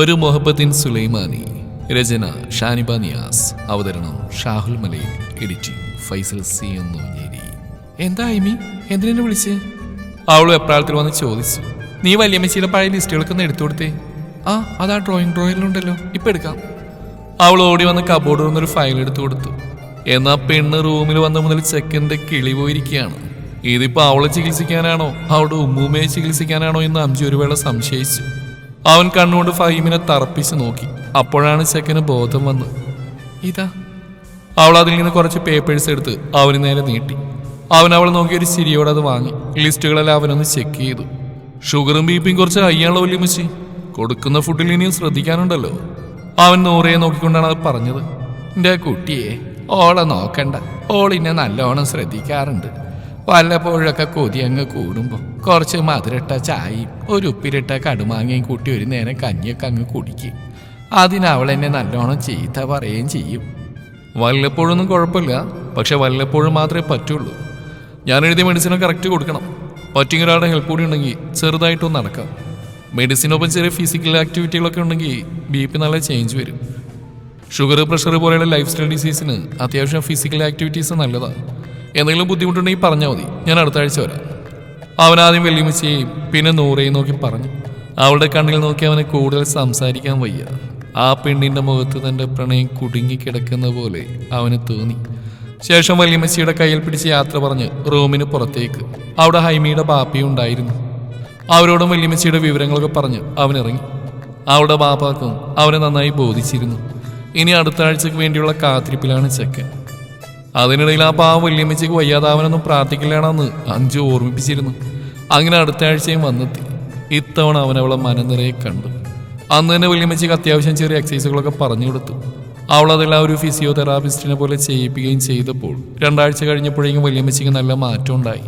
ഒരു മൊഹബത്തിൻ സുലൈമാനി രചന ഷാനിബ നിയാസ് അവതരണം ഷാഹുൽ മലയിൽ എഡിറ്റിംഗ് ഫൈസൽ സി എന്നൂഞ്ഞേരി എന്താ ഐമി? എന്തിനെ വിളിച്ച്? അവൾ എപ്രാളത്തിൽ വന്ന് ചോദിച്ചു. നീ വല്യമ്മച്ചിയുടെ പഴയ ലിസ്റ്റുകളൊക്കെ ഒന്ന് എടുത്തു കൊടുത്തേ. ആ അതാ ഡ്രോയിങ് ഡ്രോയിലുണ്ടല്ലോ ഇപ്പം എടുക്കാം. അവൾ ഓടി വന്ന് കബോർഡിൽ നിന്നൊരു ഫയൽ എടുത്തു കൊടുത്തു. എന്നാ പെണ്ണ് റൂമിൽ വന്ന മുതൽ ചെക്കന്റെ കിളി പോയിരിക്കുകയാണ്. ഇതിപ്പോൾ അവളെ ചികിത്സിക്കാനാണോ? അവളുടെ ഉമ്മൂമ്മയെ ചികിത്സിക്കാനാണോ എന്ന് അഞ്ചു ഒരു വേള സംശയിച്ചു. അവൻ കണ്ണുകൊണ്ട് ഫഹീമിനെ തറപ്പിച്ച് നോക്കി. അപ്പോഴാണ് ചെക്കന് ബോധം വന്നത് ഇതാ. അവൾ അതിൽ നിന്ന് കുറച്ച് പേപ്പേഴ്സ് എടുത്ത് അവന് നേരെ നീട്ടി. അവൻ അവൾ നോക്കി ഒരു ചിരിയോടെ അത് വാങ്ങി. ലിസ്റ്റുകളെല്ലാം അവനൊന്ന് ചെക്ക് ചെയ്തു. ഷുഗറും ബിപിയും കുറച്ച് ഹയ്യാണല്ലോ വല്യമ്മച്ചി കൊടുക്കുന്ന ഫുഡിൽ ഇനിയും ശ്രദ്ധിക്കാനുണ്ടല്ലോ. അവൻ നൂറയെ നോക്കിക്കൊണ്ടാണ് അത് പറഞ്ഞത്. എന്റെ കുട്ടിയെ ഓളെ നോക്കണ്ട. ഓളിനെ നല്ലോണം ശ്രദ്ധിക്കാറുണ്ട്. വല്ലപ്പോഴൊക്കെ കൊതി അങ്ങ് കൂടുമ്പോൾ കുറച്ച് മധുരട്ട ചായയും ഒരു ഉപ്പിലിട്ട കടുമാങ്ങയും കൂട്ടി ഒരു നേരം കഞ്ഞിയൊക്കെ അങ്ങ് കുടിക്കും. അതിനവൾ എന്നെ നല്ലോണം ചീത്ത പറയുകയും ചെയ്യും. വല്ലപ്പോഴൊന്നും കുഴപ്പമില്ല പക്ഷെ വല്ലപ്പോഴും മാത്രമേ പറ്റുള്ളൂ. ഞാൻ എഴുതിയ മെഡിസിൻ കറക്റ്റ് കൊടുക്കണം. പറ്റിയ ഒരാളുടെ ഹെൽപ്പ് കൂടി ഉണ്ടെങ്കിൽ ചെറുതായിട്ടൊന്ന് നടക്കാം. മെഡിസിനൊപ്പം ചെറിയ ഫിസിക്കൽ ആക്ടിവിറ്റികളൊക്കെ ഉണ്ടെങ്കിൽ ബി പി നല്ല ചേഞ്ച് വരും. ഷുഗർ പ്രഷർ പോലെയുള്ള ലൈഫ് സ്റ്റൈൽ ഡിസീസിന് അത്യാവശ്യം ഫിസിക്കൽ ആക്ടിവിറ്റീസ് നല്ലതാണ്. എന്തെങ്കിലും ബുദ്ധിമുട്ടുണ്ടെങ്കിൽ പറഞ്ഞാൽ മതി. ഞാൻ അടുത്ത ആഴ്ച വരാം. അവൻ ആദ്യം വെല്ലുമിച്ചയും പിന്നെ നൂറേയും നോക്കി പറഞ്ഞു. അവളുടെ കണ്ണിൽ നോക്കി അവനെ കൂടുതൽ സംസാരിക്കാൻ വയ്യ. ആ പെണ്ണിന്റെ മുഖത്ത് തന്റെ പ്രണയം കുടുങ്ങിക്കിടക്കുന്ന പോലെ അവന് തോന്നി. ശേഷം വല്യമ്മച്ചിയുടെ കയ്യിൽ പിടിച്ച് യാത്ര പറഞ്ഞ് റൂമിന് പുറത്തേക്ക്. അവിടെ ഹൈമിയുടെ ബാപ്പയും ഉണ്ടായിരുന്നു. അവരോടും വല്യമ്മച്ചിയുടെ വിവരങ്ങളൊക്കെ പറഞ്ഞ് അവനിറങ്ങി അവളുടെ ബാപ്പാക്കും അവനെ നന്നായി ബോധിച്ചിരുന്നു. ഇനി അടുത്ത ആഴ്ചക്ക് വേണ്ടിയുള്ള കാത്തിരിപ്പിലാണ് ചെക്കൻ. അതിനിടയിൽ ആ പാവ വല്യമ്മച്ചയ്ക്ക് വയ്യാതാവനൊന്നും പ്രാർത്ഥിക്കില്ലാണെന്ന് അഞ്ചു ഓർമ്മിപ്പിച്ചിരുന്നു. അങ്ങനെ അടുത്ത ആഴ്ചയും വന്നെത്തി. ഇത്തവണ അവൻ അവളെ മനനിറയെ കണ്ടു. അന്ന് തന്നെ വല്യമ്മച്ചയ്ക്ക് അത്യാവശ്യം ചെറിയ എക്സസൈസുകളൊക്കെ പറഞ്ഞു കൊടുത്തു. അവൾ അതെല്ലാം ഒരു ഫിസിയോതെറാപ്പിസ്റ്റിനെ പോലെ ചെയ്യിപ്പിക്കുകയും ചെയ്തപ്പോൾ രണ്ടാഴ്ച കഴിഞ്ഞപ്പോഴേക്കും വല്യമ്മച്ചയ്ക്ക് നല്ല മാറ്റം ഉണ്ടായി.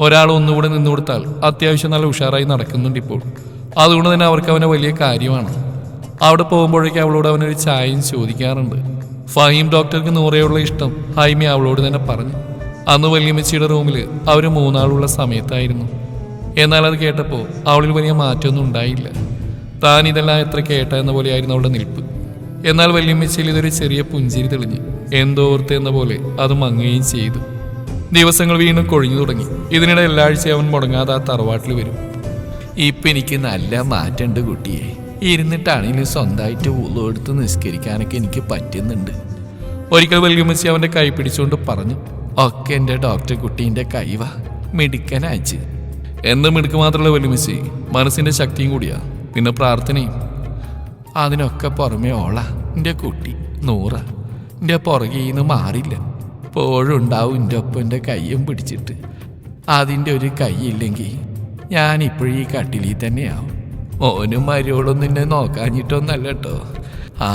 ഒരാൾ ഒന്നുകൂടെ നിന്നു കൊടുത്താൽ അത്യാവശ്യം നല്ല ഉഷാറായി നടക്കുന്നുണ്ട് ഇപ്പോൾ. അതുകൊണ്ട് തന്നെ അവർക്ക് അവനെ വലിയ കാര്യമാണ്. അവിടെ പോകുമ്പോഴേക്കും അവളോട് അവനൊരു ചായയും ചോദിക്കാറുണ്ട്. ഫഹീം ഡോക്ടർക്ക് നൂറയുള്ള ഇഷ്ടം ഹൈമി അവളോട് തന്നെ പറഞ്ഞു. അന്ന് വല്യമ്മച്ചിയുടെ റൂമിൽ അവർ മൂന്നാളുള്ള സമയത്തായിരുന്നു. എന്നാൽ അത് കേട്ടപ്പോൾ അവളിൽ വലിയ മാറ്റമൊന്നും ഉണ്ടായില്ല. താൻ ഇതെല്ലാം എത്ര കേട്ട എന്ന പോലെയായിരുന്നു അവളുടെ നിൽപ്പ്. എന്നാൽ വല്യമ്മച്ചിയിൽ ഇതൊരു ചെറിയ പുഞ്ചിരി തെളിഞ്ഞ്. എന്തോ ഓർത്ത് എന്ന പോലെ അത് മങ്ങുകയും ചെയ്തു. ദിവസങ്ങൾ വീണ്ടും കൊഴിഞ്ഞു തുടങ്ങി. ഇതിനിടെ എല്ലാ ആഴ്ചയും അവൻ മുടങ്ങാതെ ആ തറവാട്ടിൽ വരും. ഇപ്പം എനിക്ക് നല്ല മാറ്റമുണ്ട് കുട്ടിയെ. ഇരുന്നിട്ടാണെങ്കിലും സ്വന്തമായിട്ട് ഉള്ളു എടുത്ത് നിസ്കരിക്കാനൊക്കെ എനിക്ക് പറ്റുന്നുണ്ട്. ഒരിക്കൽ വല്യമ്മച്ചി അവന്റെ കൈ പിടിച്ചുകൊണ്ട് പറഞ്ഞു ഒക്കെ എന്റെ ഡോക്ടർ കുട്ടീന്റെ കൈവ മിടുക്കനയച്ച്. എന്ത് മിടുക്ക് മാത്രമല്ല വല്യമ്മച്ചി മനസ്സിന്റെ ശക്തിയും കൂടിയാ പിന്നെ പ്രാർത്ഥനയും. അതിനൊക്കെ പുറമെ ഓള എന്റെ കുട്ടി നൂറ. എന്റെ പുറകിൽ നിന്ന് മാറില്ല. എപ്പോഴും ഉണ്ടാവും എന്റെ ഒപ്പം എന്റെ കയ്യും പിടിച്ചിട്ട്. അതിന്റെ ഒരു കൈയില്ലെങ്കിൽ ഞാൻ ഇപ്പോഴും ഈ കട്ടിലിൽ തന്നെയാവും. മോനും മരുവോളും നിന്നെ നോക്കാഞ്ഞിട്ടൊന്നല്ല കേട്ടോ ആ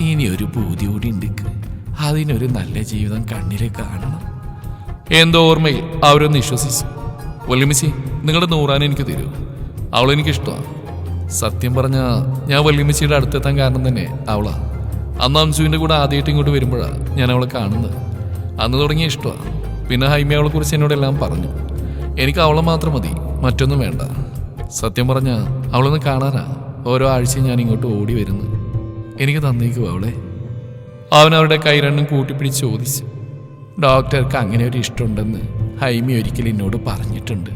ഇനി ഒരു ഭൂതി കൂടി ഉണ്ട് അതിനൊരു നല്ല ജീവിതം കണ്ണിൽ കാണണം. എന്തോ ഓർമ്മയിൽ അവരൊന്ന് വിശ്വസിച്ചു. വല്യമ്മച്ചി നിങ്ങളുടെ നൂറാൻ എനിക്ക് തരൂ. അവളെനിക്കിഷ്ടമാണ് സത്യം പറഞ്ഞ ഞാൻ വല്യമ്മച്ചിയുടെ അടുത്തെത്താൻ കാരണം തന്നെ അവളാ. അന്ന് അംശുവിന്റെ കൂടെ ആദ്യമായിട്ട് ഇങ്ങോട്ട് വരുമ്പോഴാണ് ഞാൻ അവളെ കാണുന്നത്. അന്ന് തുടങ്ങിയ ഇഷ്ടമാണ് പിന്നെ ഹൈമി അവളെ കുറിച്ച് എന്നോടെല്ലാം പറഞ്ഞു. എനിക്ക് അവളെ മാത്രം മതി. മറ്റൊന്നും വേണ്ട. സത്യം പറഞ്ഞ അവളൊന്ന് കാണാനാ. ഓരോ ആഴ്ചയും ഞാൻ ഇങ്ങോട്ട് ഓടി വരുന്നു. എനിക്ക് തന്നേക്കുവോ അവളെ. അവൻ അവരുടെ കൈ രണ്ടും കൂട്ടിപ്പിടിച്ച് ചോദിച്ചു. ഡോക്ടർക്ക് അങ്ങനെ ഒരു ഇഷ്ടമുണ്ടെന്ന് ഹൈമി ഒരിക്കൽ എന്നോട് പറഞ്ഞിട്ടുണ്ട്.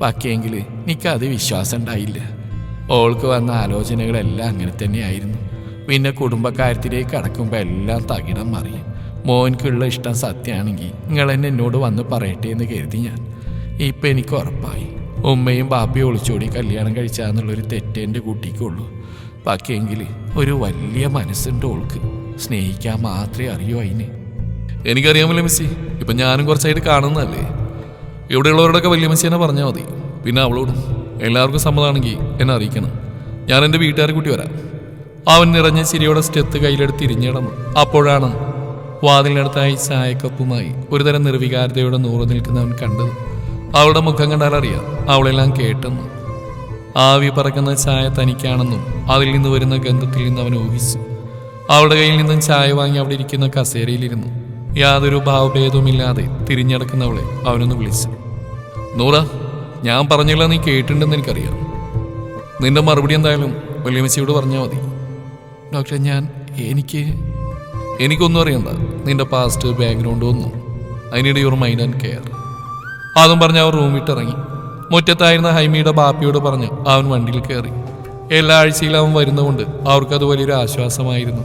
ബാക്കിയെങ്കിൽ എനിക്കത് വിശ്വാസം ഉണ്ടായില്ല. ഓൾക്ക് വന്ന ആലോചനകളെല്ലാം അങ്ങനെ തന്നെയായിരുന്നു. പിന്നെ കുടുംബക്കാര്യത്തിലേക്ക് കടക്കുമ്പോൾ എല്ലാം തകിടം മറിയും മോൻക്കുള്ള ഇഷ്ടം സത്യമാണെങ്കിൽ നിങ്ങൾ എന്നെ എന്നോട് വന്ന് പറയട്ടെ എന്ന് കരുതി ഞാൻ. ഇപ്പം എനിക്ക് ഉറപ്പായി. ഉമ്മയും ബാപ്പയും ഒളിച്ചോടി കല്യാണം കഴിച്ചാന്നുള്ളൊരു തെറ്റ് എന്റെ കുട്ടിക്കുള്ളൂ. ബാക്കിയെങ്കിൽ ഒരു വലിയ മനസ്സുണ്ട് ഓൾക്ക്. സ്നേഹിക്കാൻ മാത്രമേ അറിയൂ അതിന് എനിക്കറിയാമല്ലോ മിസ്സി. ഇപ്പം ഞാനും കുറച്ചായിട്ട് കാണുന്നതല്ലേ. ഇവിടെയുള്ളവരോടൊക്കെ വലിയ മിസ്സി എന്നെ പറഞ്ഞാൽ മതി. പിന്നെ അവളോടും എല്ലാവർക്കും സമ്മതമാണെങ്കിൽ എന്നെ അറിയിക്കണം. ഞാൻ എന്റെ വീട്ടുകാരെ കൂട്ടി വരാം. അവൻ നിറഞ്ഞ ചിരിയോടെ സ്റ്റെത്ത് കയ്യിലെടുത്ത് തിരിഞ്ഞിടന്നു അപ്പോഴാണ് വാതിലിനടുത്തായി ചായക്കപ്പുമായി ഒരുതരം നിർവികാരതയോടെ നൂറ് നിൽക്കുന്നവൻ കണ്ടത്. അവളുടെ മുഖം കണ്ടാൽ അറിയാം. അവളെല്ലാം കേട്ടെന്ന് ആവി പറക്കുന്ന ചായ തനിക്കാണെന്നും അതിൽ നിന്ന് വരുന്ന ഗന്ധത്തിൽ നിന്ന് അവൻ ഊഹിച്ചു. അവളുടെ കയ്യിൽ നിന്നും ചായ വാങ്ങി അവിടെ ഇരിക്കുന്ന കസേരയിലിരുന്നു. യാതൊരു ഭാവഭേദവുമില്ലാതെ തിരിഞ്ഞടക്കുന്നവളെ അവനൊന്ന് വിളിച്ചു. നൂറ ഞാൻ പറഞ്ഞില്ല നീ കേട്ടിട്ടുണ്ടെന്ന് എനിക്കറിയാം. നിന്റെ മറുപടി എന്തായാലും വല്യമ്മച്ചിയോട് പറഞ്ഞാൽ മതി. ഡോക്ടറെ ഞാൻ എനിക്ക് എനിക്കൊന്നും അറിയണ്ട. നിന്റെ പാസ്റ്റ് ബാക്ക്ഗ്രൗണ്ട് ഒന്നും. അതിനിടെ യുവർ മൈൻഡ് ആൻഡ് കെയർ അതും പറഞ്ഞ് അവർ റൂം വിട്ടിറങ്ങി. മുറ്റത്തായിരുന്ന ഹൈമിയുടെ ബാപ്പിയോട് പറഞ്ഞ് അവൻ വണ്ടിയിൽ കയറി എല്ലാ ആഴ്ചയിലും അവൻ വരുന്നതുകൊണ്ട് അവർക്കത് വലിയൊരു ആശ്വാസമായിരുന്നു.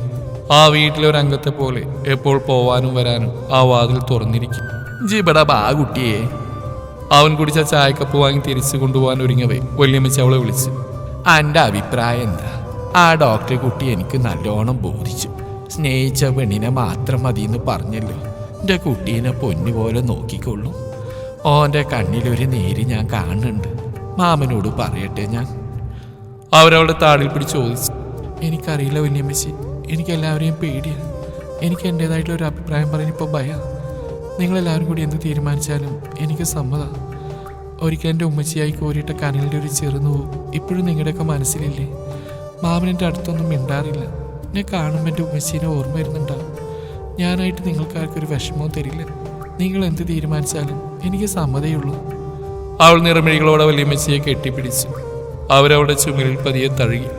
ആ വീട്ടിലെ ഒരു അംഗത്തെ പോലെ എപ്പോൾ പോവാനും വരാനും ആ വാതിൽ തുറന്നിരിക്കും. ജീബട ബാ കുട്ടിയെ. അവൻ കുടിച്ച ചായക്കപ്പ് വാങ്ങി തിരിച്ചു കൊണ്ടുപോകാൻ ഒരുങ്ങവേ. വല്യമ്മച്ച് അവളെ വിളിച്ചു. എന്റെ അഭിപ്രായം എന്താ? ആ ഡോക്ടറെ കുട്ടി എനിക്ക് നല്ലോണം ബോധിച്ചു. സ്നേഹിച്ച പെണ്ണിനെ മാത്രം മതി എന്ന് പറഞ്ഞല്ലോ. എന്റെ കുട്ടീനെ പൊന്നുപോലെ നോക്കിക്കൊള്ളും. ഓന്റെ കണ്ണിലൊരു നേര് ഞാൻ കാണുന്നുണ്ട്. മാമനോട് പറയട്ടെ ഞാൻ. അവരവളുടെ താടിൽ പിടിച്ച് ചോദിച്ചു. എനിക്കറിയില്ല വല്യമ്മച്ചി എനിക്ക് എല്ലാവരെയും പേടിയാണ്. എനിക്ക് എന്റെതായിട്ടുള്ള ഒരു അഭിപ്രായം പറയാൻ ഇപ്പോൾ ഭയം. നിങ്ങളെല്ലാവരും കൂടി എന്ത് തീരുമാനിച്ചാലും എനിക്ക് സമ്മതം. ഒരിക്കൽ എന്റെ ഉമ്മച്ചിയായി കോരിയിട്ട കനലിന്റെ ഒരു ചെറുനോവ് ഇപ്പോഴും നിങ്ങളുടെയൊക്കെ മനസ്സിലില്ലേ? മാമനെന്റെ അടുത്തൊന്നും മിണ്ടാറില്ല. എന്നെ കാണുമ്പോൾ എന്റെ ഉമ്മച്ചീനെ ഓർമ്മ വരുന്നുണ്ടാവും. ഞാനായിട്ട് നിങ്ങൾക്കാർക്കൊരു വിഷമവും തരില്ല. നിങ്ങൾ എന്ത് തീരുമാനിച്ചാലും എനിക്ക് സമ്മതയുള്ളൂ അവൾ നിറമിഴികളോടെ വലിയമ്മച്ചിയെ കെട്ടിപ്പിടിച്ചു. അവരവളുടെ ചുമലിൽ പതിയെ തഴുകി.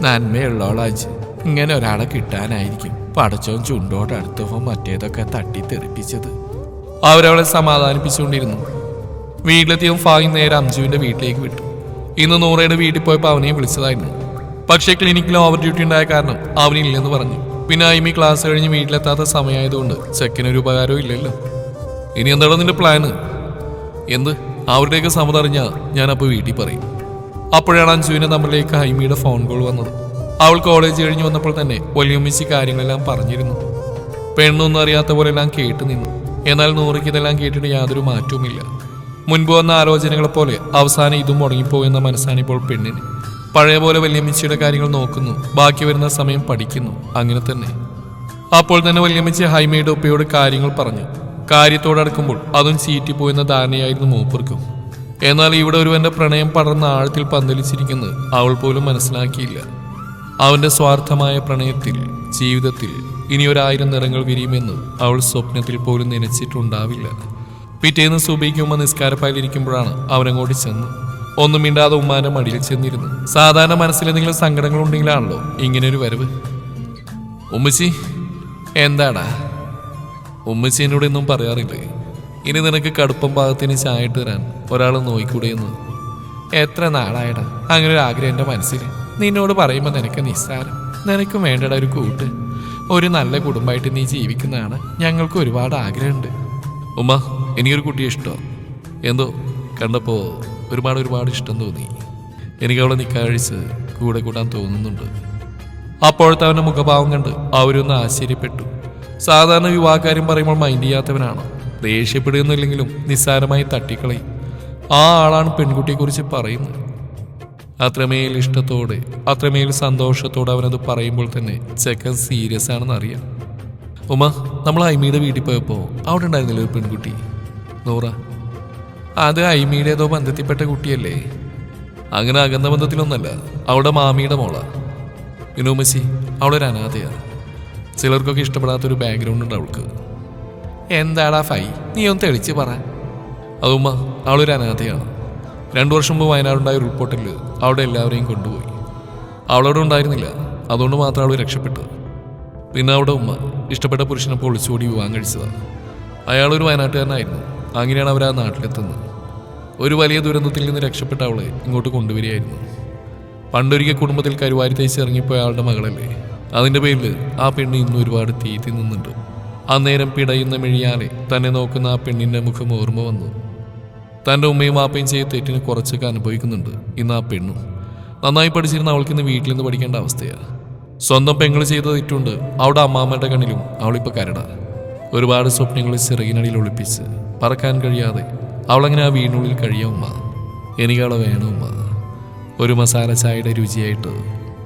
നന്മയുള്ളോളാജ് ഇങ്ങനെ ഒരാളെ കിട്ടാനായിരിക്കും പടച്ചോൻ ചുണ്ടോട് അടുത്തോ മറ്റേതൊക്കെ തട്ടി തെറിപ്പിച്ചത് അവരവളെ സമാധാനിപ്പിച്ചുകൊണ്ടിരുന്നു. വീട്ടിലെത്തിയും ഫായി നേരെ അംജുവിന്റെ വീട്ടിലേക്ക് വിട്ടു. ഇന്ന് നൂറയുടെ വീട്ടിൽ പോയപ്പോൾ അവനെയും വിളിച്ചതായിരുന്നു. പക്ഷേ ക്ലിനിക്കിൽ ഓവർ ഡ്യൂട്ടി ഉണ്ടായ കാരണം അവനില്ലെന്ന് പറഞ്ഞു. പിന്നെ ഐമി ക്ലാസ് കഴിഞ്ഞ് വീട്ടിലെത്താത്ത സമയമായതുകൊണ്ട് ചെക്കനൊരു ഉപകാരവും ഇല്ലല്ലോ. ഇനി എന്താണ് നിന്റെ പ്ലാന് എന്ത്? അവരുടെയൊക്കെ സമതറിഞ്ഞ ഞാൻ അപ്പോൾ വീട്ടിൽ പറയും. അപ്പോഴാണ് അഞ്ജുവിനെ നമ്മളിലേക്ക് ഹൈമിയുടെ ഫോൺ കോൾ വന്നത്. അവൾ കോളേജ് കഴിഞ്ഞ് വന്നപ്പോൾ തന്നെ വലിയമ്മച്ചി കാര്യങ്ങളെല്ലാം പറഞ്ഞിരുന്നു. പെണ്ണൊന്നും അറിയാത്ത പോലെ എല്ലാം കേട്ട് നിന്നു. എന്നാൽ നൂറിക്ക് ഇതെല്ലാം കേട്ടിട്ട് യാതൊരു മാറ്റവുമില്ല മുൻപ് വന്ന ആലോചനകളെ പോലെ അവസാനം ഇതും മുടങ്ങിപ്പോയെന്ന മനസ്സാണിപ്പോൾ പെണ്ണിന്. പഴയ പോലെ വല്യമ്മച്ചിയുടെ കാര്യങ്ങൾ നോക്കുന്നു. ബാക്കി വരുന്ന സമയം പഠിക്കുന്നു. അങ്ങനെ തന്നെ. അപ്പോൾ തന്നെ വല്യമ്മച്ചി ഹൈമയുടെ ഉപ്പയോട് കാര്യങ്ങൾ പറഞ്ഞു. കാര്യത്തോടടുക്കുമ്പോൾ അതും ചീറ്റിപ്പോയെന്ന ധാരണയായിരുന്നു മൂപ്പർക്കും. എന്നാൽ ഇവിടെ ഒരുവന്റെ പ്രണയം പടർന്ന ആഴത്തിൽ പന്തലിച്ചിരിക്കുന്നത് അവൾ പോലും മനസ്സിലാക്കിയില്ല. അവന്റെ സ്വാർത്ഥമായ പ്രണയത്തിൽ ജീവിതത്തിൽ ഇനി ഒരായിരം നിറങ്ങൾ വിരിയുമെന്ന് അവൾ സ്വപ്നത്തിൽ പോലും നനച്ചിട്ടുണ്ടാവില്ല. പിറ്റേന്ന് സുബൈക്ക് ഉമ്മ നിസ്കാരപ്പായിലിരിക്കുമ്പോഴാണ് അവനങ്ങോട്ട് ചെന്ന് ഒന്നും മിണ്ടാതെ ഉമ്മാന്റെ മടിയിൽ ചെന്നിരുന്നു. സാധാരണ മനസ്സിൽ എന്തെങ്കിലും സങ്കടങ്ങൾ ഉണ്ടെങ്കിലാണല്ലോ ഒരു വരവ്. ഉമ്മച്ചി എന്താടാ? ഉമ്മച്ചി എന്നോട് ഒന്നും പറയാറില്ലേ? ഇനി നിനക്ക് കടുപ്പം ഭാഗത്തിന് ചായട്ട് തരാൻ ഒരാൾ നോയിക്കൂടെയെന്ന്. എത്ര നാളായടാ? അങ്ങനെ ഒരു ആഗ്രഹം എന്റെ മനസ്സിൽ നിന്നോട് പറയുമ്പോൾ നിനക്ക് നിസ്സാരം. നിനക്കും വേണ്ടട ഒരു കൂട്ട്. ഒരു നല്ല കുടുംബമായിട്ട് നീ ജീവിക്കുന്നതാണ് ഞങ്ങൾക്ക് ഒരുപാട് ആഗ്രഹമുണ്ട്. ഉമ്മ എനിക്കൊരു കുട്ടിയെ ഇഷ്ടോ. എന്തോ? കണ്ടപ്പോൾ ഒരുപാട് ഒരുപാട് ഇഷ്ടം തോന്നി. എനിക്ക് അവളെ നിൽക്കാഴിച്ച് കൂടെ കൂടാൻ തോന്നുന്നുണ്ട്. അപ്പോഴത്തെ അവന്റെ മുഖഭാവം കണ്ട് അവരൊന്ന് ആശ്ചര്യപ്പെട്ടു. സാധാരണ വിവാഹകാര്യം പറയുമ്പോൾ മൈൻഡ് ചെയ്യാത്തവനാണ്. ദേഷ്യപ്പെടുന്നില്ലെങ്കിലും നിസ്സാരമായി തട്ടിക്കളയും. ആ ആളാണ് പെൺകുട്ടിയെക്കുറിച്ച് പറയുന്നത്. അത്രമേൽ ഇഷ്ടത്തോടെ അത്രമേൽ സന്തോഷത്തോടെ അവനത് പറയുമ്പോൾ തന്നെ ചെക്കൻ സീരിയസ് ആണെന്ന് അറിയാം. ഉമ നമ്മൾ ഐമിയുടെ വീട്ടിൽ പോയപ്പോൾ അവിടെ ഉണ്ടായിരുന്നില്ല ഒരു പെൺകുട്ടി? നൂറ അത് ഐമിയുടെ ഏതോ ബന്ധത്തിൽപ്പെട്ട കുട്ടിയല്ലേ? അങ്ങനെ അകന്ന ബന്ധത്തിലൊന്നല്ല അവളുടെ മാമിയുടെ മോളാ. വിനോമസി അവളൊരു അനാഥയാ. ചിലർക്കൊക്കെ ഇഷ്ടപ്പെടാത്തൊരു ബാക്ക്ഗ്രൗണ്ട് ഉണ്ട് അവൾക്ക്. എന്താടാ ഫൈ? നീ ഒന്ന് തെളിച്ച് പറ. അതുമ്മ അവളൊരു അനാഥയാണ്. രണ്ടു വർഷം മുമ്പ് വയനാടുണ്ടായ ഉൾപ്പൊട്ടലിൽ അവിടെ എല്ലാവരെയും കൊണ്ടുപോയി. അവളവിടെ ഉണ്ടായിരുന്നില്ല. അതുകൊണ്ട് മാത്രം അവൾ രക്ഷപ്പെട്ടു. പിന്നെ അവിടെ ഉമ്മ ഇഷ്ടപ്പെട്ട പുരുഷനെ ഒളിച്ചോടി വിവാഹം കഴിച്ചതാണ്. അയാളൊരു വയനാട്ടുകാരനായിരുന്നു. അങ്ങനെയാണ് അവർ ആ നാട്ടിലെത്തുന്നത്. ഒരു വലിയ ദുരന്തത്തിൽ നിന്ന് രക്ഷപ്പെട്ട അവളെ ഇങ്ങോട്ട് കൊണ്ടുവരികയായിരുന്നു. പണ്ടൊരിക്കൽ കുടുംബത്തിൽ കരുവാരി തേച്ച് ഇറങ്ങിപ്പോയ ആളുടെ മകളല്ലേ? അതിന്റെ പേരിൽ ആ പെണ്ണ് ഇന്ന് ഒരുപാട് തീറ്റി നിന്നുണ്ട് അന്നേരം പിടയുന്ന മെഴിയാലെ തന്നെ നോക്കുന്ന ആ പെണ്ണിന്റെ മുഖം ഓർമ്മ വന്നു. തന്റെ ഉമ്മയും ആപ്പയും ചെയ്ത തെറ്റിന് കുറച്ചൊക്കെ അനുഭവിക്കുന്നുണ്ട് ഇന്ന് ആ പെണ്ണും. നന്നായി പഠിച്ചിരുന്ന അവൾക്ക് ഇന്ന് വീട്ടിൽ നിന്ന് പഠിക്കേണ്ട അവസ്ഥയാണ് സ്വന്തം പെങ്ങൾ ചെയ്ത തെറ്റുണ്ട് അവിടെ അമ്മാമ്മയുടെ കണ്ണിലും അവളിപ്പോൾ കരട. ഒരുപാട് സ്വപ്നങ്ങൾ ചിറകിനടിയിൽ ഒളിപ്പിച്ച് പറക്കാൻ കഴിയാതെ അവളങ്ങനെ ആ വീടിനുള്ളിൽ കഴിയാവുമ്മ എനിക്കവളെ വേണവുമ്മ ഒരു മസാല ചായയുടെ രുചിയായിട്ട്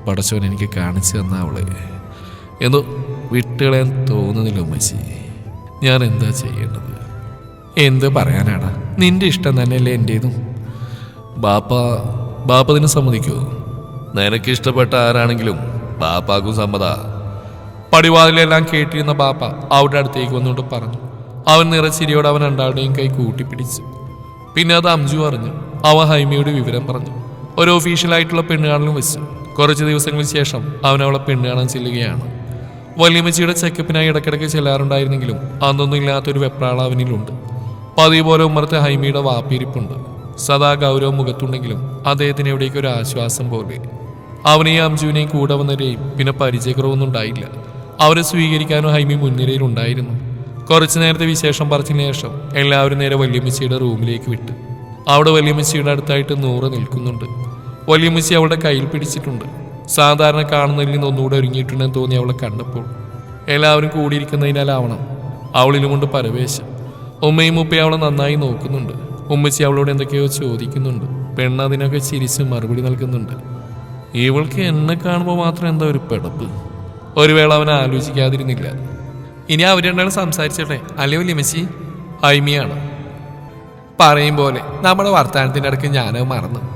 പടച്ചോൻ എനിക്ക് കാണിച്ചു തന്ന അവളെ. എന്തോ വിട്ടുകളയാൻ തോന്നുന്നില്ല ഉമ്മച്ചി. ഞാൻ എന്താ ചെയ്യേണ്ടത്? എന്ത് പറയാനാടാ? നിന്റെ ഇഷ്ടം തന്നെയല്ലേ എന്റേതും ബാപ്പ ബാപ്പ ഇതിന് സമ്മതിക്കുമോ നിനക്ക് ഇഷ്ടപ്പെട്ട ആരാണെങ്കിലും ബാപ്പാക്കും സമ്മത. പടിവാതിലെല്ലാം കേട്ടിരുന്ന ബാപ്പ അവരുടെ അടുത്തേക്ക് വന്നുകൊണ്ട് പറഞ്ഞു. അവൻ നിറച്ചിരിയോട് അവൻ രണ്ടാളുടെയും കൈ കൂട്ടിപ്പിടിച്ചു. പിന്നെ അത് അംജു അറിഞ്ഞു. അവൻ ഹൈമയുടെ വിവരം പറഞ്ഞു. ഒരു ഒഫീഷ്യലായിട്ടുള്ള പെണ്ണുകാണലും വെച്ചു. കുറച്ച് ദിവസങ്ങൾക്ക് ശേഷം അവൻ അവളെ പെണ്ണ് കാണാൻ ചെല്ലുകയാണ്. വല്യമ്മച്ചിയുടെ ചെക്കപ്പിനായി ഇടയ്ക്കിടയ്ക്ക് ചെല്ലാറുണ്ടായിരുന്നെങ്കിലും അന്നൊന്നും ഇല്ലാത്തൊരു വെപ്രാള അവനിലുണ്ട്. പതിവ് പോലെ ഉമ്മറത്തെ ഹൈമിയുടെ വാപ്പിരിപ്പുണ്ട്. സദാ ഗൗരവം മുഖത്തുണ്ടെങ്കിലും അദ്ദേഹത്തിന് എവിടേക്ക് ഒരു ആശ്വാസം പോലെ. അവനെയും അംജുവിനെയും കൂടെ വന്നവരെയും പിന്നെ പരിചയക്കുറവൊന്നും ഉണ്ടായില്ല അവരെ സ്വീകരിക്കാനും ഹൈമി മുൻനിരയിലുണ്ടായിരുന്നു. കുറച്ചു നേരത്തെ വിശേഷം പറഞ്ഞതിന് ശേഷം എല്ലാവരും നേരെ വല്യമ്മച്ചിയുടെ റൂമിലേക്ക് വിട്ടു. അവിടെ വല്യമ്മച്ചിയുടെ അടുത്തായിട്ട് നൂറ് നിൽക്കുന്നുണ്ട്. വല്യമ്മച്ചി അവളുടെ കയ്യിൽ പിടിച്ചിട്ടുണ്ട്. സാധാരണ കാണുന്നതിൽ നിന്ന് ഒന്നുകൂടെ ഒരുങ്ങിയിട്ടുണ്ടെന്ന് തോന്നി അവളെ കണ്ടപ്പോൾ. എല്ലാവരും കൂടിയിരിക്കുന്നതിനാലാവണം കൊണ്ട് പരവേശം. ഉമ്മയും ഉപ്പയും അവളെ നന്നായി നോക്കുന്നുണ്ട്. ഉമ്മച്ചി അവളോട് എന്തൊക്കെയോ ചോദിക്കുന്നുണ്ട്. പെണ്ണ് അതിനൊക്കെ ചിരിച്ച് മറുപടി നൽകുന്നുണ്ട്. ഇവൾക്ക് എന്നെ കാണുമ്പോൾ മാത്രം എന്താ ഒരു പെടപ്പ്? ഒരു വേള അവൻ ആലോചിക്കാതിരുന്നില്ല. ഇനി അവർ രണ്ടാളും സംസാരിച്ചോട്ടെ? അല്ലേ വലിയമ്മച്ചി ഹൈമിയാണ് പറയും പോലെ നമ്മുടെ വർത്തമാനത്തിന്റെ അടുക്ക് ഞാനത് മറന്നു.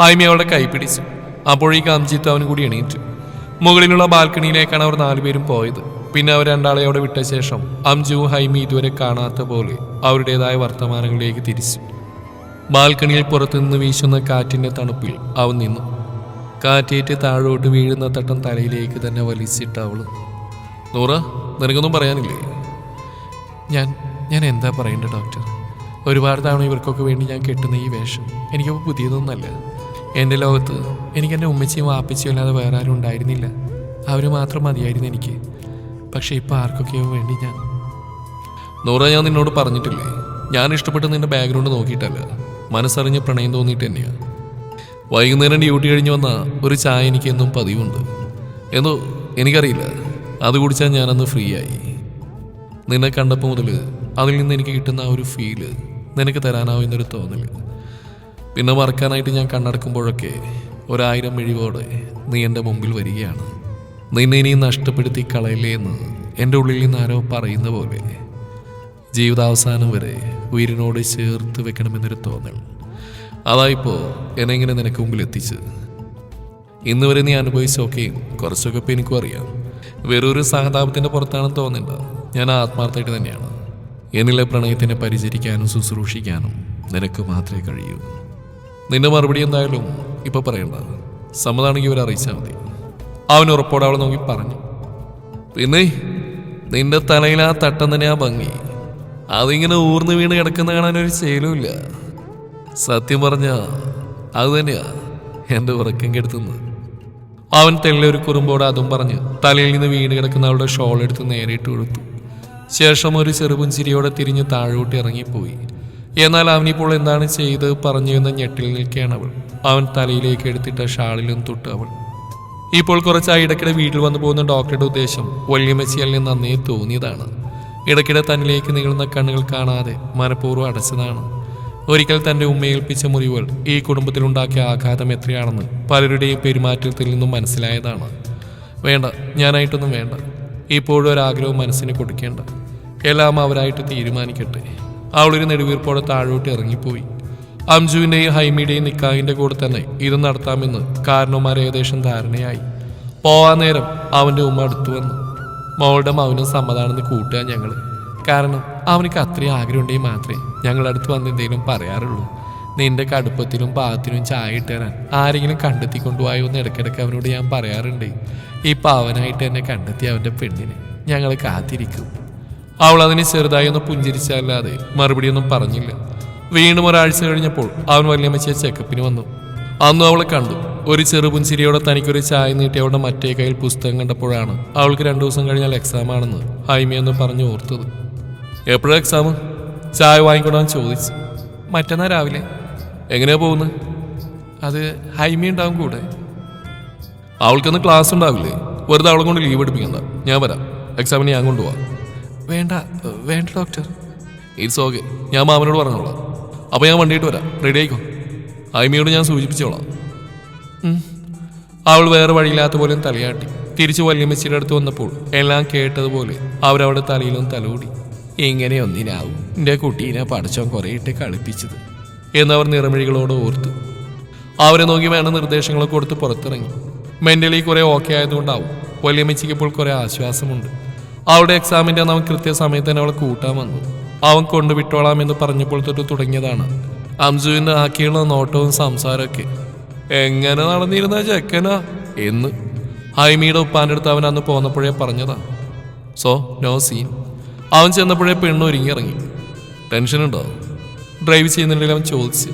ഹൈമി അവളുടെ കൈ പിടിച്ചു അപ്പോഴേക്ക് അംജിത്ത് അവനും കൂടി എണീറ്റു. മുകളിലുള്ള ബാൽക്കണിയിലേക്കാണ് അവർ നാലുപേരും പോയത്. പിന്നെ അവർ രണ്ടാളെ അവിടെ വിട്ട ശേഷം അംജുവും ഹൈമി ഇതുവരെ കാണാത്ത പോലെ അവരുടേതായ വർത്തമാനങ്ങളിലേക്ക് തിരിച്ചു. ബാൽക്കണിയിൽ പുറത്തുനിന്ന് വീശുന്ന കാറ്റിന്റെ തണുപ്പിൽ അവൻ നിന്നു. കാറ്റേറ്റ് താഴോട്ട് വീഴുന്ന തട്ടം തലയിലേക്ക് തന്നെ വലിച്ചിട്ട് നൂറ നിനക്കൊന്നും പറയാനില്ലേ? ഞാൻ ഞാൻ എന്താ പറയേണ്ടത് ഡോക്ടർ? ഒരുപാട് തവണ ഇവർക്കൊക്കെ വേണ്ടി ഞാൻ കെട്ടുന്ന ഈ വേഷം എനിക്കപ്പോൾ പുതിയതൊന്നല്ല. എന്റെ ലോകത്ത് എനിക്ക് എന്റെ ഉമ്മച്ചിയും വാപ്പച്ചിയും അല്ലാതെ വേറെ ആരും ഉണ്ടായിരുന്നില്ല. അവർ മാത്രം മതിയായിരുന്നു എനിക്ക്. പക്ഷേ ഇപ്പോൾ ആർക്കൊക്കെയോ വേണ്ടി ഞാൻ നൂറ ഞാൻ നിന്നോട് പറഞ്ഞിട്ടില്ലേ? ഞാൻ ഇഷ്ടപ്പെട്ട് നിന്റെ ബാക്ക്ഗ്രൗണ്ട് നോക്കിയിട്ടല്ല. മനസ്സറിഞ്ഞ് പ്രണയം തോന്നിയിട്ട് തന്നെയാണ് വൈകുന്നേരം ഡ്യൂട്ടി കഴിഞ്ഞ് വന്ന ഒരു ചായ എനിക്ക് എന്നും പതിവുണ്ട്. എന്തോ എനിക്കറിയില്ല. അത് കുടിച്ചാൽ ഞാനന്ന് ഫ്രീ ആയി നിന്നെ കണ്ടപ്പോൾ മുതൽ അതിൽ നിന്ന് എനിക്ക് കിട്ടുന്ന ആ ഒരു ഫീൽ നിനക്ക് തരാനാവുന്നൊരു തോന്നൽ പിന്നെ മറക്കാനായിട്ട് ഞാൻ കണ്ണടക്കുമ്പോഴൊക്കെ ഒരായിരം മിഴിവോടെ നീ എന്റെ മുമ്പിൽ വരികയാണ്. നിന്നെ ഇനി നഷ്ടപ്പെടുത്തി കളയില്ലേ എന്ന് എന്റെ ഉള്ളിൽ നിന്ന് ആരോ പറയുന്ന പോലെ ജീവിതാവസാനം വരെ ഉയരിനോട് ചേർത്ത് വെക്കണമെന്നൊരു തോന്നൽ. അതായിപ്പോൾ എന്നെ ഇങ്ങനെ നിനക്ക് മുമ്പിൽ എത്തിച്ച്. ഇന്ന് വരെ നീ അനുഭവിച്ചൊക്കെയും കുറച്ചൊക്കെ ഇപ്പം എനിക്കും അറിയാം. വെറൊരു സഹതാപത്തിന്റെ പുറത്താണെന്ന് തോന്നില്ല. ഞാൻ ആത്മാർത്ഥമായിട്ട് തന്നെയാണ്. എന്നിലെ പ്രണയത്തിനെ പരിചരിക്കാനും ശുശ്രൂഷിക്കാനും നിനക്ക് മാത്രമേ കഴിയൂ. നിന്റെ മറുപടി എന്തായാലും ഇപ്പൊ പറയണ്ട. സമ്മതാണെങ്കിൽ ഇവരെ അറിയിച്ചാൽ മതി. അവൻ ഉറപ്പോടെ അവളെ നോക്കി പറഞ്ഞു. പിന്നെ നിന്റെ തലയിൽ ആ തട്ടം തന്നെ ആ ഭംഗി. അതിങ്ങനെ ഊർന്ന് വീണ് കിടക്കുന്ന കാണാൻ ഒരു ശൈലമില്ല സത്യം പറഞ്ഞ അത് തന്നെയാ എന്റെ ഉറക്കം കെടുത്തുന്നത്. അവൻ തെല്ലൊരു കുറുമ്പോട് അതും പറഞ്ഞ് തലയിൽ നിന്ന് വീണ് കിടക്കുന്ന അവളുടെ ഷോൾ എടുത്ത് നേരിട്ട് കൊടുത്തു. ശേഷം ഒരു ചെറുപുഞ്ചിരിയോടെ തിരിഞ്ഞ് താഴോട്ട് ഇറങ്ങിപ്പോയി. എന്നാൽ അവനിപ്പോൾ എന്താണ് ചെയ്ത് പറഞ്ഞു എന്ന ഞെട്ടിൽ നിൽക്കുകയാണ് അവൾ. അവൻ തലയിലേക്ക് എടുത്തിട്ട ഷാളിലും തൊട്ട് അവൾ. ഇപ്പോൾ കുറച്ചായി ഇടയ്ക്കിടെ വീട്ടിൽ വന്നു പോകുന്ന ഡോക്ടറുടെ ഉദ്ദേശം വല്യമ്മച്ചിയല്ലേ നന്നേ തോന്നിയതാണ്. ഇടയ്ക്കിടെ തന്നിലേക്ക് നീളുന്ന കണ്ണുകൾ കാണാതെ മനഃപൂർവം അടച്ചതാണ്. ഒരിക്കൽ തന്റെ ഉമ്മയേൽപ്പിച്ച മുറിവുകൾ ഈ കുടുംബത്തിലുണ്ടാക്കിയ ആഘാതം എത്രയാണെന്ന് പലരുടെയും പെരുമാറ്റത്തിൽ നിന്നും മനസ്സിലായതാണ്. വേണ്ട ഞാനായിട്ടൊന്നും വേണ്ട. ഇപ്പോഴും ഒരാഗ്രഹവും മനസ്സിന് കൊടുക്കേണ്ട. എല്ലാം അവരായിട്ട് തീരുമാനിക്കട്ടെ. അവളൊരു നെടുവീർപ്പോടെ താഴോട്ട് ഇറങ്ങിപ്പോയി. അംജുവിന്റെയും ഹൈമിയുടെയും നിക്കാഹിന്റെ കൂടെ തന്നെ ഇത് നടത്താമെന്ന് കാരണവന്മാർ ഏകദേശം ധാരണയായി. പോവാൻ നേരം അവന്റെ ഉമ്മ അടുത്തു വന്നു. മോളുടെ മൗനം സമ്മതാണെന്ന് കൂട്ടുക ഞങ്ങൾ. കാരണം അവനക്ക് അത്രയും ആഗ്രഹമുണ്ടെങ്കിൽ മാത്രമേ ഞങ്ങളടുത്ത് വന്ന് എന്തെങ്കിലും പറയാറുള്ളൂ. നിന്റെ കടുപ്പത്തിലും പാകത്തിലും ചായ ഇട്ട് തരാൻ ആരെങ്കിലും കണ്ടെത്തി കൊണ്ടുപോയോ എന്ന് ഇടയ്ക്കിടയ്ക്ക് അവനോട് ഞാൻ പറയാറുണ്ട്. ഇപ്പം അവനായിട്ട് എന്നെ കണ്ടെത്തി അവന്റെ പെണ്ണിനെ ഞങ്ങൾ കാത്തിരിക്കും. അവൾ അതിനെ ചെറുതായി ഒന്ന് പുഞ്ചിരിച്ചല്ലാതെ മറുപടിയൊന്നും പറഞ്ഞില്ല. വീണ്ടും ഒരാഴ്ച കഴിഞ്ഞപ്പോൾ അവൻ വല്യമ്മച്ചിയെ ചെക്കപ്പിന് വന്നു. അന്നും അവളെ കണ്ടു. ഒരു ചെറുപുഞ്ചിരിയോടെ തനിക്കൊരു ചായ നീട്ടി അവളുടെ മറ്റേ കയ്യിൽ പുസ്തകം കണ്ടപ്പോഴാണ് അവൾക്ക് രണ്ടു ദിവസം കഴിഞ്ഞാൽ എക്സാം ആണെന്ന് ഹൈമിയെന്ന് പറഞ്ഞു ഓർത്തത്. എപ്പോഴാണ് എക്സാം ചായ വാങ്ങിക്കൊണ്ടാൻ ചോദിച്ചു. മറ്റന്നാ രാവിലെ. എങ്ങനെയാ പോകുന്നത് അത് ഹൈമി ഉണ്ടാവും കൂടെ. അവൾക്കൊന്ന് ക്ലാസ് ഉണ്ടാവില്ലേ? വെറുതെ അവളെ കൊണ്ട് ലീവ് എടുപ്പിക്കണ്ട. ഞാൻ വരാം. എക്സാമിന് ഞാൻ കൊണ്ടുപോവാം. വേണ്ട വേണ്ട ഡോക്ടർ. ഇറ്റ്സ് ഓക്കെ ഞാൻ മാമനോട് പറഞ്ഞോളാം. അപ്പോൾ ഞാൻ വണ്ടിയിട്ട് വരാം. റെഡി ആയിക്കോ? ഹൈമിയോട് ഞാൻ സൂചിപ്പിച്ചോളാം. അവൾ വേറെ വഴിയില്ലാത്ത പോലെ തലയാട്ടി. തിരിച്ചു വല്യമ്മച്ചിയുടെ അടുത്ത് വന്നപ്പോൾ എല്ലാം കേട്ടതുപോലെ അവരവിടെ തലയിലും തലോടി. ഇങ്ങനെ ഒന്നിനാവും. എന്റെ കുട്ടീനെ പഠിച്ചോ കുറേ ഇട്ട് കളിപ്പിച്ചത് എന്നവർ നിറമിഴികളോട് ഓർത്തു. അവരെ നോക്കി വേണ്ട നിർദ്ദേശങ്ങളൊക്കെ കൊടുത്ത് പുറത്തിറങ്ങി. മെന്റലി കുറേ ഓക്കെ ആയതുകൊണ്ടാവും. വല്യമ്മച്ചിക്ക് ഇപ്പോൾ കുറേ ആശ്വാസമുണ്ട്. അവളുടെ എക്സാമിന്റെ അന്ന് അവൻ കൃത്യസമയത്ത് തന്നെ അവളെ കൂട്ടാൻ വന്നു. അവൻ കൊണ്ടുവിട്ടോളാം എന്ന് പറഞ്ഞപ്പോൾ തൊട്ട് തുടങ്ങിയതാണ്. അംജുവിന്റെ ആക്കിയുള്ള നോട്ടവും സംസാരമൊക്കെ. എങ്ങനെ നടന്നിരുന്ന ചെക്കനാ? എന്ന് ഹൈമിയുടെ ഉപ്പാന്റെ അടുത്ത് അവൻ അന്ന് പോന്നപ്പോഴേ പറഞ്ഞതാ. So no scene. അവൻ ചെന്നപ്പോഴേ പെണ്ണ് ഒരുങ്ങി ഇറങ്ങി ടെൻഷനുണ്ടോ ഡ്രൈവ് ചെയ്യുന്നുണ്ടെങ്കിൽ അവൻ ചോദിച്ചു.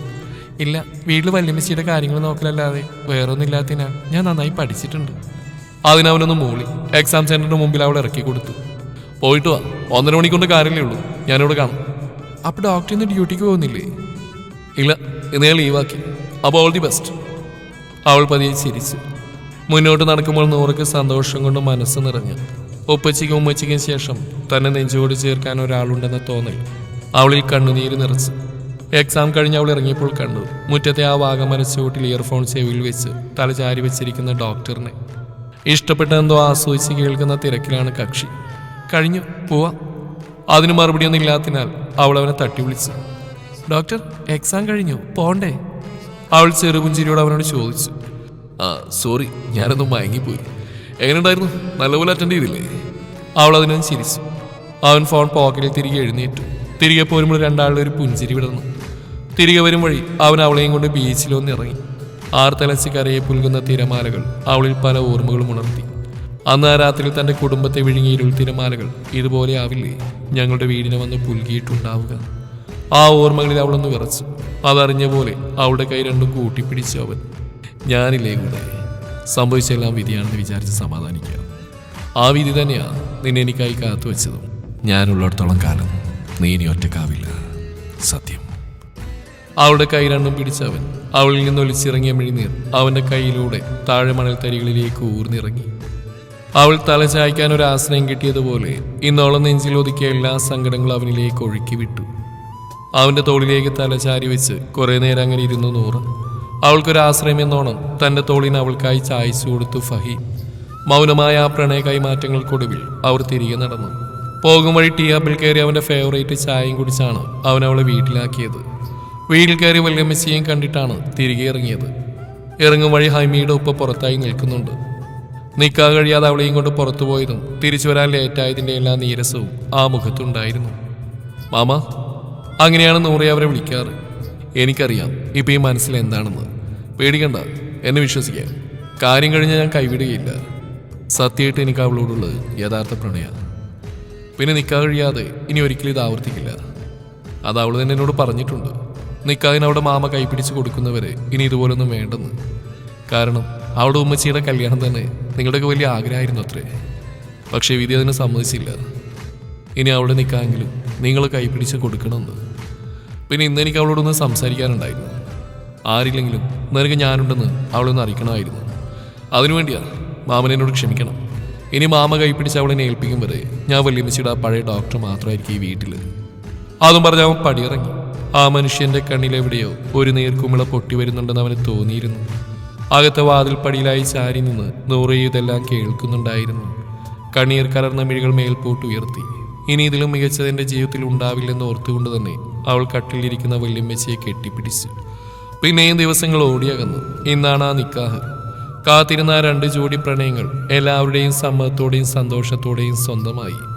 ഇല്ല വീട്ടിൽ വല്യമ്മച്ചിയുടെ കാര്യങ്ങൾ നോക്കലല്ലാതെ വേറൊന്നും ഇല്ലാത്തതിനാൽ ഞാൻ നന്നായി പഠിച്ചിട്ടുണ്ട്. അതിനവനൊന്ന് മൂളി. എക്സാം സെന്ററിന് മുമ്പിൽ അവൾ ഇറക്കി കൊടുത്തു. പോയിട്ട് വാ. ഒന്നര മണിക്കൊണ്ട് കാര്യമല്ലേ ഉള്ളൂ. ഞാനിവിടെ കാണും. അപ്പൊ ഡോക്ടർ ഇന്ന് ഡ്യൂട്ടിക്ക് പോകുന്നില്ലേ? ഇല്ല. ഇന്ന് ഞാൻ ലീവാക്കി അപ്പോൾ ഓൾ ദി ബെസ്റ്റ് അവൾ പതിയെ ചിരിച്ചു. മുന്നോട്ട് നടക്കുമ്പോൾ നൂറക്ക് സന്തോഷം കൊണ്ട് മനസ്സ് നിറഞ്ഞു. ഉപ്പച്ചയ്ക്കും ഉമ്മച്ചയ്ക്കും ശേഷം തന്നെ നെഞ്ചോട് ചേർക്കാൻ ഒരാളുണ്ടെന്ന തോന്നൽ അവളിൽ കണ്ണുനീര് നിറച്ചു. എക്സാം കഴിഞ്ഞ് അവൾ ഇറങ്ങിയപ്പോൾ കണ്ടു. മുറ്റത്തെ ആ വാഗമരച്ചുവട്ടിൽ ഇയർഫോൺ ചെവിയിൽ വെച്ച് തലചാരി വെച്ചിരിക്കുന്ന ഡോക്ടറിനെ ഇഷ്ടപ്പെട്ട എന്തോ ആസ്വദിച്ച് കേൾക്കുന്ന തിരക്കിലാണ് കക്ഷി. കഴിഞ്ഞു പോവാ. അതിന് മറുപടിയൊന്നും ഇല്ലാത്തതിനാൽ അവൾ അവനെ തട്ടി വിളിച്ചു. ഡോക്ടർ എക്സാം കഴിഞ്ഞു പോണ്ടേ? അവൾ ചെറുപുഞ്ചിരിയോട് അവനോട് ചോദിച്ചു. ആ സോറി ഞാനൊന്നും മയങ്ങിപ്പോയി. എങ്ങനെയുണ്ടായിരുന്നു? നല്ലപോലെ അറ്റൻഡ് ചെയ്തില്ലേ? അവൾ അതിനൊന്ന് ചിരിച്ചു. അവൻ ഫോൺ പോക്കറ്റിൽ തിരികെ എഴുന്നേറ്റു. തിരികെ പോരുമ്പോൾ രണ്ടാളുടെ ഒരു പുഞ്ചിരി വിടുന്നു തിരികെ വരും വഴി അവൻ അവളെയും കൊണ്ട് ബീച്ചിലൊന്ന് ഇറങ്ങി. ആർത്തലച്ച് കരയെ പുൽകുന്ന തിരമാലകൾ അവളിൽ പല ഓർമ്മകളും ഉണർത്തി. അന്ന് ആ രാത്രിയിൽ തന്റെ കുടുംബത്തെ വിഴുങ്ങിയ ഇരുൾ തിരമാലകൾ ഇതുപോലെ ആവില്ലേ? ഞങ്ങളുടെ വീടിനെ വന്ന് പുൽകിയിട്ടുണ്ടാവുക. ആ ഓർമ്മകളിൽ അവളൊന്ന് വിറച്ചു. അതറിഞ്ഞ പോലെ അവളുടെ കൈ രണ്ടും കൂട്ടിപ്പിടിച്ചു അവൻ. ഞാനില്ലേ കൂടെ സംഭവിച്ചെല്ലാം വിധിയാണെന്ന് വിചാരിച്ച് സമാധാനിക്കുക. ആ വിധി തന്നെയാണ് നിന്നെ എനിക്കായി കാത്തു വെച്ചതും. ഞാനുള്ളിടത്തോളം കാലം നീ ഇനി ഒറ്റക്കാവില്ല. സത്യം. അവളുടെ കൈ രണ്ടും പിടിച്ചവൻ അവളിൽ നിന്ന് ഒലിച്ചിറങ്ങിയ മിഴിനീർ അവന്റെ കൈയിലൂടെ താഴെ മണൽ തരികളിലേക്ക് ഊർന്നിറങ്ങി. അവൾ തലചായ്ക്കാൻ ഒരു ആശ്രയം കിട്ടിയതുപോലെ ഇന്നോളം നെഞ്ചിൽ ഒതുക്കിയ എല്ലാ സങ്കടങ്ങളും അവനിലേക്ക് ഒഴുക്കി വിട്ടു. അവന്റെ തോളിലേക്ക് തലചാരി വെച്ച് കുറെ നേരം അങ്ങനെ ഇരുന്നു നൂറ്. അവൾക്കൊരു ആശ്രയം എന്നോണം തന്റെ തോളിന് അവൾക്കായി ചായച്ചു കൊടുത്തു ഫഹി. മൗനമായ ആ പ്രണയ കൈമാറ്റങ്ങൾക്കൊടുവിൽ അവർ തിരികെ നടന്നു. പോകും വഴി ടീ ഹബിൽ കയറി അവന്റെ ഫേവറേറ്റ് ചായയും കുടിച്ചാണ് അവൻ അവളെ വീട്ടിലാക്കിയത്. വീട്ടിൽ കയറി വല്യമ്മച്ചിയും കണ്ടിട്ടാണ് തിരികെ ഇറങ്ങിയത്. ഇറങ്ങും വഴി ഹൈമിയുടെ ഉപ്പ പുറത്തായി നിൽക്കുന്നുണ്ട്. നിൽക്കാൻ കഴിയാതെ അവളെയും കൊണ്ട് പുറത്തു പോയതും തിരിച്ചു വരാൻ ലേറ്റായതിന്റെ എല്ലാ നീരസവും ആ മുഖത്തുണ്ടായിരുന്നു. മാമ അങ്ങനെയാണ് നൂറി അവരെ വിളിക്കാറ്. എനിക്കറിയാം ഇപ്പം ഈ മനസ്സിൽ എന്താണെന്ന്. പേടിക്കണ്ട എന്നെ വിശ്വസിക്കാം കാര്യം കഴിഞ്ഞാൽ ഞാൻ കൈവിടുകയില്ല. സത്യമായിട്ട് എനിക്ക് അവളോടുള്ളത് യഥാർത്ഥ പ്രണയ. പിന്നെ നിൽക്കാൻ കഴിയാതെ ഇനി ഒരിക്കലും ഇത് ആവർത്തിക്കില്ല. അത് അവൾ തന്നെ എന്നോട് പറഞ്ഞിട്ടുണ്ട്. നിൽക്കാതിന് അവിടെ മാമ കൈപ്പിടിച്ച് കൊടുക്കുന്നവരെ ഇനി ഇതുപോലൊന്നും വേണ്ടെന്ന്. കാരണം അവിടെ ഉമ്മച്ചിയുടെ കല്യാണം തന്നെ നിങ്ങളുടെയൊക്കെ വലിയ ആഗ്രഹമായിരുന്നു അത്രേ. പക്ഷേ വിധി അതിനെ സമ്മതിച്ചില്ല. ഇനി അവിടെ നിൽക്കാമെങ്കിലും നിങ്ങൾ കൈപിടിച്ച് കൊടുക്കണമെന്ന്. പിന്നെ ഇന്ന് എനിക്ക് അവളോടൊന്ന് സംസാരിക്കാനുണ്ടായിരുന്നു. ആരില്ലെങ്കിലും നിനക്ക് ഞാനുണ്ടെന്ന് അവളൊന്ന് അറിയിക്കണമായിരുന്നു. അതിനുവേണ്ടിയാണ് മാമനെന്നോട് ക്ഷമിക്കണം. ഇനി മാമ കൈപ്പിടിച്ച് അവളെ ഏൽപ്പിക്കും വരെ ഞാൻ വല്യമ്മച്ചിയുടെ ആ പഴയ ഡോക്ടർ മാത്രമായിരിക്കും ഈ വീട്ടിൽ അതും പറഞ്ഞ് അവൻ പടിയിറങ്ങി. ആ മനുഷ്യന്റെ കണ്ണിലെവിടെയോ ഒരു നീർക്കുമിള പൊട്ടി വരുന്നുണ്ടെന്ന് അവന് തോന്നിയിരുന്നു. അകത്തെ വാതിൽപ്പടിയിലായി ചാരി നിന്ന് നൂറ് കേൾക്കുന്നുണ്ടായിരുന്നു. കണ്ണീർ കലർന്ന മിഴികൾ മേൽപോട്ട് ഉയർത്തി. ഇനി ഇതിലും മികച്ചതിന്റെ ജീവിതത്തിൽ ഉണ്ടാവില്ലെന്ന് ഓർത്തുകൊണ്ട് തന്നെ അവൾ കട്ടിലിരിക്കുന്ന വല്യമ്മച്ചിയെ കെട്ടിപ്പിടിച്ചു. പിന്നെയും ദിവസങ്ങൾ ഓടിയകന്നു ഇന്നാണ് ആ നിക്കാഹ്. കാത്തിരുന്ന രണ്ട് ജോഡി പ്രണയങ്ങൾ എല്ലാവരുടെയും സമ്മതത്തോടെയും സന്തോഷത്തോടെയും സ്വന്തമായി.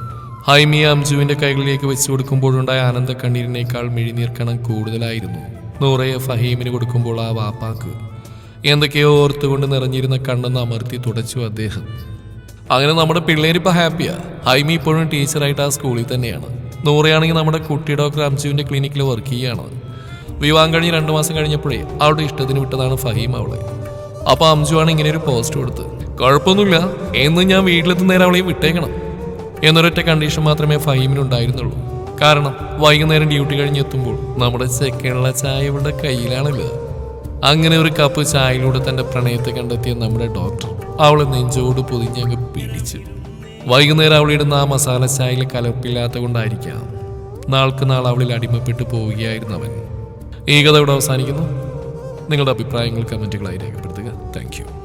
ഹൈമിയ അംജുവിന്റെ കൈകളിലേക്ക് വെച്ചു കൊടുക്കുമ്പോഴുണ്ടായ ആനന്ദ കണ്ണീരിനേക്കാൾ മിഴിനീർക്കണം കൂടുതലായിരുന്നു. നൂറയെ ഫഹീമിന് കൊടുക്കുമ്പോൾ ആ വാപ്പാക്ക് എന്തൊക്കെയോ ഓർത്തുകൊണ്ട് നിറഞ്ഞിരുന്ന കണ്ണെന്ന് അമർത്തി തുടച്ചു അദ്ദേഹം. അങ്ങനെ നമ്മുടെ പിള്ളേരിപ്പോൾ ഹാപ്പിയാ. ഹൈമി ഇപ്പോഴും ടീച്ചറായിട്ട് ആ സ്കൂളിൽ തന്നെയാണ്. നൂറയാണെങ്കിൽ നമ്മുടെ കുട്ടി ഡോക്ടർ അംജുവിന്റെ ക്ലിനിക്കിൽ വർക്ക് ചെയ്യാണ്. വിവാഹം കഴിഞ്ഞ് രണ്ടു മാസം കഴിഞ്ഞപ്പോഴേ അവളുടെ ഇഷ്ടത്തിന് വിട്ടതാണ് ഫഹീം അവളെ. അപ്പൊ അംജു ആണ് ഇങ്ങനെ ഒരു പോസ്റ്റ് കൊടുത്ത് കുഴപ്പമൊന്നുമില്ല. എന്ന് ഞാൻ വീട്ടിലെത്തുന്നേരം അവളെയും വിട്ടേക്കണം. എന്നൊരൊറ്റ കണ്ടീഷൻ മാത്രമേ ഫഹീമിനുണ്ടായിരുന്നുള്ളൂ. കാരണം വൈകുന്നേരം ഡ്യൂട്ടി കഴിഞ്ഞെത്തുമ്പോൾ നമ്മുടെ ചെക്കനുള്ള ചായ ഇവളുടെ കയ്യിലാണല്ലോ അങ്ങനെ ഒരു കപ്പ് ചായയിലൂടെ തന്റെ പ്രണയത്തെ കണ്ടെത്തിയ നമ്മുടെ ഡോക്ടർ അവളെ നെഞ്ചോട് പൊതിഞ്ഞങ്ങ് പിടിച്ചു. വൈകുന്നേരം അവളിടുന്ന ആ മസാല ചായയിൽ കലർപ്പില്ലാത്ത കൊണ്ടായിരിക്കാം. നാൾക്ക് നാൾ അവളിൽ അടിമപ്പെട്ടു പോവുകയായിരുന്നു അവൻ. ഈ കഥ ഇവിടെ അവസാനിക്കുന്നു. നിങ്ങളുടെ അഭിപ്രായങ്ങൾ കമന്റുകളായി രേഖപ്പെടുത്തുക. താങ്ക്